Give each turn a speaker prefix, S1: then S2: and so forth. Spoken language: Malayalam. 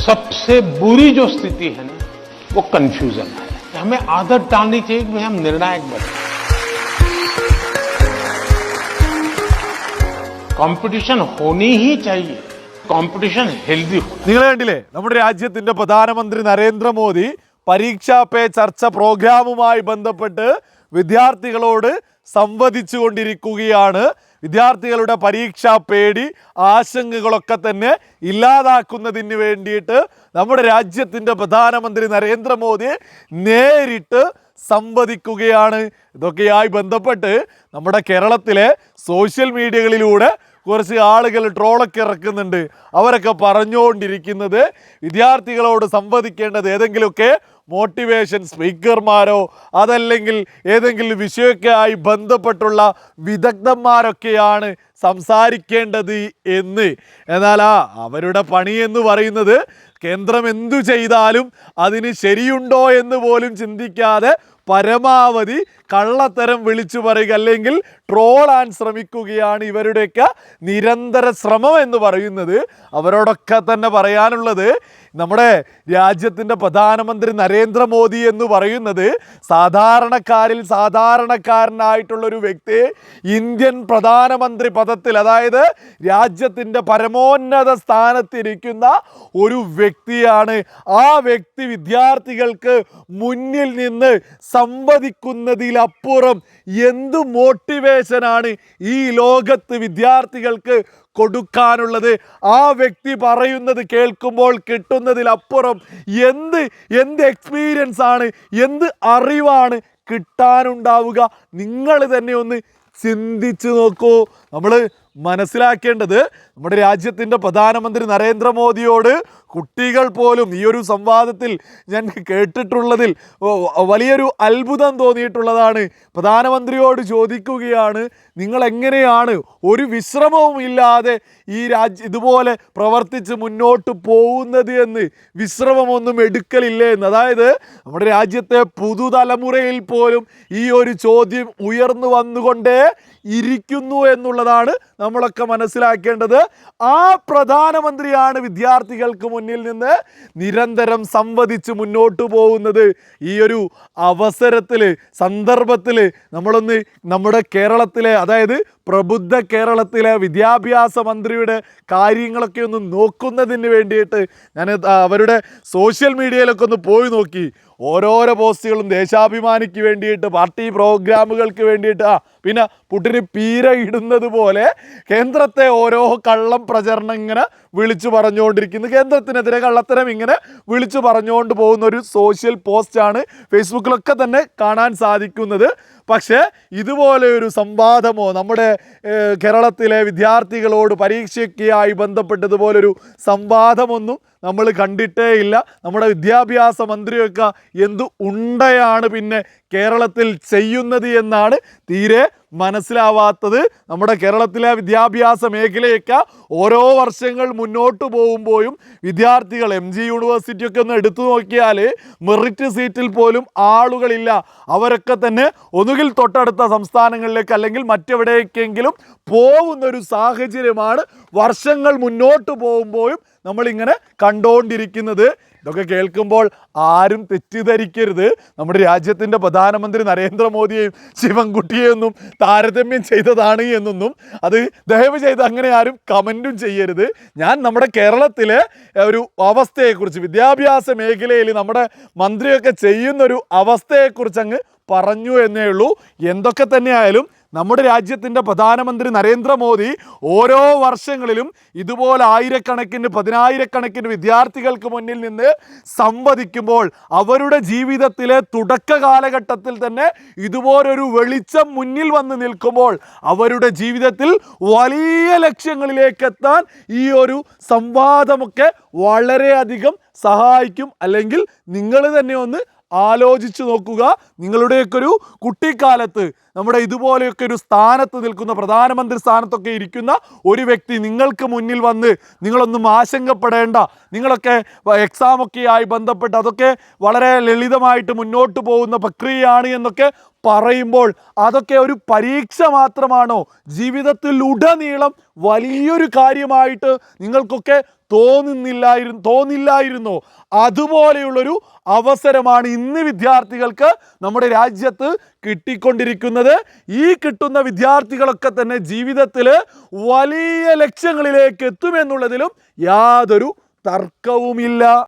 S1: सबसे बुरी जो स्थिति है ना वो कंफ्यूजन है हमें आदत डालनी चाहिए कि भाई हम निर्णायक बने कंपटीशन होनी ही चाहिए कंपटीशन हेल्दी हो
S2: നിങ്ങൾ കണ്ടില്ലേ നമ്മുടെ രാജ്യത്തിന്റെ പ്രധാനമന്ത്രി നരേന്ദ്രമോദി പരീക്ഷാ പേ ചർച്ച പ്രോഗ്രാമുമായി ബന്ധപ്പെട്ട് വിദ്യാർത്ഥികളോട് സംവദിച്ചു കൊണ്ടിരിക്കുകയാണ് വിദ്യാർത്ഥികളുടെ പരീക്ഷാ പേടി ആശങ്കകളൊക്കെ തന്നെ ഇല്ലാതാക്കുന്നതിന് വേണ്ടിയിട്ട് നമ്മുടെ രാജ്യത്തിന്റെ പ്രധാനമന്ത്രി നരേന്ദ്രമോദി നേരിട്ട് സംവദിക്കുകയാണ്. ഇതൊക്കെയായി ബന്ധപ്പെട്ട് നമ്മുടെ കേരളത്തിലെ സോഷ്യൽ മീഡിയകളിലൂടെ കുറച്ച് ആളുകൾ ട്രോളൊക്കെ ഇറക്കുന്നുണ്ട്. അവരൊക്കെ പറഞ്ഞുകൊണ്ടിരിക്കുന്നത് വിദ്യാർത്ഥികളോട് സംവദിക്കേണ്ടത് ഏതെങ്കിലുമൊക്കെ മോട്ടിവേഷൻ സ്പീക്കർമാരോ അതല്ലെങ്കിൽ ഏതെങ്കിലും വിഷയമൊക്കെ ആയി ബന്ധപ്പെട്ടുള്ള വിദഗ്ധന്മാരൊക്കെയാണ് സംസാരിക്കേണ്ടത് എന്ന്. എന്നാൽ ആ അവരുടെ പണി എന്ന് പറയുന്നത് കേന്ദ്രം എന്തു ചെയ്താലും അതിന് ശരിയുണ്ടോ എന്ന് പോലും ചിന്തിക്കാതെ പരമാവധി കള്ളത്തരം വിളിച്ചു പറയുക അല്ലെങ്കിൽ ട്രോളാൻ ശ്രമിക്കുകയാണ് ഇവരുടെയൊക്കെ നിരന്തര ശ്രമം എന്ന് പറയുന്നത്. അവരോടൊക്കെ തന്നെ പറയാനുള്ളത് നമ്മുടെ രാജ്യത്തിന്റെ പ്രധാനമന്ത്രി നരേന്ദ്രമോദി എന്ന് പറയുന്നത് സാധാരണക്കാരിൽ സാധാരണക്കാരനായിട്ടുള്ള ഒരു വ്യക്തി ഇന്ത്യൻ പ്രധാനമന്ത്രി പദത്തിൽ അതായത് രാജ്യത്തിന്റെ പരമോന്നത സ്ഥാനത്തിരിക്കുന്ന ഒരു വ്യക്തിയാണ്. ആ വ്യക്തി വിദ്യാർത്ഥികൾക്ക് മുന്നിൽ നിന്ന് സംവദിക്കുന്നതിലപ്പുറം എന്ത് മോട്ടിവേഷനാണ് ഈ ലോകത്ത് വിദ്യാർത്ഥികൾക്ക് കൊടുക്കാനുള്ളത്. ആ വ്യക്തി പറയുന്നത് കേൾക്കുമ്പോൾ കിട്ടുന്നതിലപ്പുറം എന്ത് എന്ത് എക്സ്പീരിയൻസ് ആണ് എന്ത് അറിവാണ് കിട്ടാനുണ്ടാവുക. നിങ്ങൾ തന്നെ ഒന്ന് ചിന്തിച്ചു നോക്കൂ. നമ്മൾ മനസ്സിലാക്കേണ്ടത് നമ്മുടെ രാജ്യത്തിന്റെ പ്രധാനമന്ത്രി നരേന്ദ്രമോദിയോട് കുട്ടികൾ പോലും ഈ ഒരു സംവാദത്തിൽ ഞാൻ കേട്ടിട്ടുള്ളതിൽ വലിയൊരു അത്ഭുതം തോന്നിയിട്ടുള്ളതാണ്. പ്രധാനമന്ത്രിയോട് ചോദിക്കുകയാണ് നിങ്ങൾ എങ്ങനെയാണ് ഒരു വിശ്രമവും ഇല്ലാതെ ഈ രാജ്യ ഇതുപോലെ പ്രവർത്തിച്ച് മുന്നോട്ട് പോകുന്നത് എന്ന്? വിശ്രമമൊന്നും എടുക്കലില്ലേ എന്ന്? അതായത് നമ്മുടെ രാജ്യത്തെ പുതുതലമുറയിൽ പോലും ഈ ഒരു ചോദ്യം ഉയർന്നു വന്നുകൊണ്ടേ ഇരിക്കുന്നു എന്നുള്ളതാണ് നമ്മളൊക്കെ മനസ്സിലാക്കേണ്ടത് ആ പ്രധാനമന്ത്രിയാണ് വിദ്യാർത്ഥികൾക്ക് മുന്നിൽ നിന്ന് നിരന്തരം സംവദിച്ച് മുന്നോട്ട് പോകുന്നത്. ഈ ഒരു അവസരത്തിൽ സന്ദർഭത്തിൽ നമ്മളൊന്ന് നമ്മുടെ കേരളത്തിലെ അതായത് പ്രബുദ്ധ കേരളത്തിലെ വിദ്യാഭ്യാസ മന്ത്രിയുടെ കാര്യങ്ങളൊക്കെ ഒന്ന് നോക്കുന്നതിന് വേണ്ടിയിട്ട് ഞാൻ അവരുടെ സോഷ്യൽ മീഡിയയിലൊക്കെ ഒന്ന് പോയി നോക്കി. ഓരോരോ പോസ്റ്റുകളും ദേശാഭിമാനിക്ക് വേണ്ടിയിട്ട് പാർട്ടി പ്രോഗ്രാമുകൾക്ക് വേണ്ടിയിട്ട് ആ പിന്നെ പുട്ടിന് പീര ഇടുന്നത് പോലെ കേന്ദ്രത്തെ ഓരോ കള്ളം പ്രചരണം ഇങ്ങനെ വിളിച്ചു പറഞ്ഞുകൊണ്ടിരിക്കുന്നു. കേന്ദ്രത്തിനെതിരെ കള്ളത്തരം ഇങ്ങനെ വിളിച്ചു പറഞ്ഞുകൊണ്ട് പോകുന്ന ഒരു സോഷ്യൽ പോസ്റ്റാണ് ഫേസ്ബുക്കിലൊക്കെ തന്നെ കാണാൻ സാധിക്കുന്നത്. പക്ഷേ ഇതുപോലെ ഒരു സംവാദമോ നമ്മുടെ കേരളത്തിലെ വിദ്യാർത്ഥികളോട് പരീക്ഷയ്ക്കായി ബന്ധപ്പെട്ടതുപോലൊരു സംവാദമൊന്നും നമ്മൾ കണ്ടിട്ടേ ഇല്ല. നമ്മുടെ വിദ്യാഭ്യാസ മന്ത്രിയൊക്കെ എന്തു ഉണ്ടയാണ് പിന്നെ കേരളത്തിൽ ചെയ്യുന്നത് എന്നാണ് തീരെ മനസ്സിലാവാത്തത്. നമ്മുടെ കേരളത്തിലെ വിദ്യാഭ്യാസ മേഖലയൊക്കെ ഓരോ വർഷങ്ങൾ മുന്നോട്ട് പോകുമ്പോഴും വിദ്യാർത്ഥികൾ എം ജി യൂണിവേഴ്സിറ്റി ഒക്കെ ഒന്ന് എടുത്തു നോക്കിയാൽ മെറിറ്റ് സീറ്റിൽ പോലും ആളുകളില്ല. അവരൊക്കെ തന്നെ ഒന്നുകിൽ തൊട്ടടുത്ത സംസ്ഥാനങ്ങളിലേക്ക് അല്ലെങ്കിൽ മറ്റെവിടേക്കെങ്കിലും പോകുന്ന ഒരു സാഹചര്യമാണ്. വർഷങ്ങൾ മുന്നോട്ട് പോകുമ്പോഴും നമ്മളിങ്ങനെ കണ്ടുകൊണ്ടിരിക്കുന്നത് ഇതൊക്കെ കേൾക്കുമ്പോൾ ആരും തെറ്റിദ്ധരിക്കരുത്. നമ്മുടെ രാജ്യത്തിന്റെ പ്രധാനമന്ത്രി നരേന്ദ്രമോദിയെയും ശിവൻകുട്ടിയെയൊന്നും താരതമ്യം ചെയ്തതാണ് എന്നൊന്നും അത് ദയവ് ചെയ്ത് അങ്ങനെ ആരും കമന്റും ചെയ്യരുത്. ഞാൻ നമ്മുടെ കേരളത്തിലെ ഒരു അവസ്ഥയെക്കുറിച്ച് വിദ്യാഭ്യാസ മേഖലയിൽ നമ്മുടെ മന്ത്രിയൊക്കെ ചെയ്യുന്നൊരു അവസ്ഥയെക്കുറിച്ച് അങ്ങ് പറഞ്ഞു എന്നേ ഉള്ളൂ. എന്തൊക്കെ തന്നെയായാലും നമ്മുടെ രാജ്യത്തിന്റെ പ്രധാനമന്ത്രി നരേന്ദ്രമോദി ഓരോ വർഷങ്ങളിലും ഇതുപോലെ ആയിരക്കണക്കിന് പതിനായിരക്കണക്കിന് വിദ്യാർത്ഥികൾക്ക് മുന്നിൽ നിന്ന് സംവദിക്കുമ്പോൾ അവരുടെ ജീവിതത്തിലെ തുടക്ക കാലഘട്ടത്തിൽ തന്നെ ഇതുപോലൊരു വെളിച്ചം മുന്നിൽ വന്ന് നിൽക്കുമ്പോൾ അവരുടെ ജീവിതത്തിൽ വലിയ ലക്ഷ്യങ്ങളിലേക്ക് എത്താൻ ഈ ഒരു സംവാദമൊക്കെ വളരെയധികം സഹായിക്കും. അല്ലെങ്കിൽ നിങ്ങൾ തന്നെ ഒന്ന് ആലോചിച്ചു നോക്കുക. നിങ്ങളുടെയൊക്കെ ഒരു കുട്ടിക്കാലത്ത് നമ്മുടെ ഇതുപോലെയൊക്കെ ഒരു സ്ഥാനത്ത് നിൽക്കുന്ന പ്രധാനമന്ത്രി സ്ഥാനത്തൊക്കെ ഇരിക്കുന്ന ഒരു വ്യക്തി നിങ്ങൾക്ക് മുന്നിൽ വന്ന് നിങ്ങളൊന്നും ആശങ്കപ്പെടേണ്ട നിങ്ങളൊക്കെ എക്സാമൊക്കെ ആയി ബന്ധപ്പെട്ട് അതൊക്കെ വളരെ ലളിതമായിട്ട് മുന്നോട്ട് പോകുന്ന പ്രക്രിയയാണ് എന്നൊക്കെ പറയുമ്പോൾ അതൊക്കെ ഒരു പരീക്ഷ മാത്രമാണോ? ജീവിതത്തിൽ ഉടനീളം വലിയൊരു കാര്യമായിട്ട് നിങ്ങൾക്കൊക്കെ തോന്നുന്നില്ലായിരുന്നു തോന്നില്ലായിരുന്നോ? അതുപോലെയുള്ളൊരു അവസരമാണ് ഇന്ന് വിദ്യാർത്ഥികൾക്ക് നമ്മുടെ രാജ്യത്ത് കിട്ടിക്കൊണ്ടിരിക്കുന്നത്. ഈ കിട്ടുന്ന വിദ്യാർത്ഥികളൊക്കെ തന്നെ ജീവിതത്തിൽ വലിയ ലക്ഷ്യങ്ങളിലേക്ക് എത്തുമെന്നുള്ളതിലും യാതൊരു തർക്കവുമില്ല.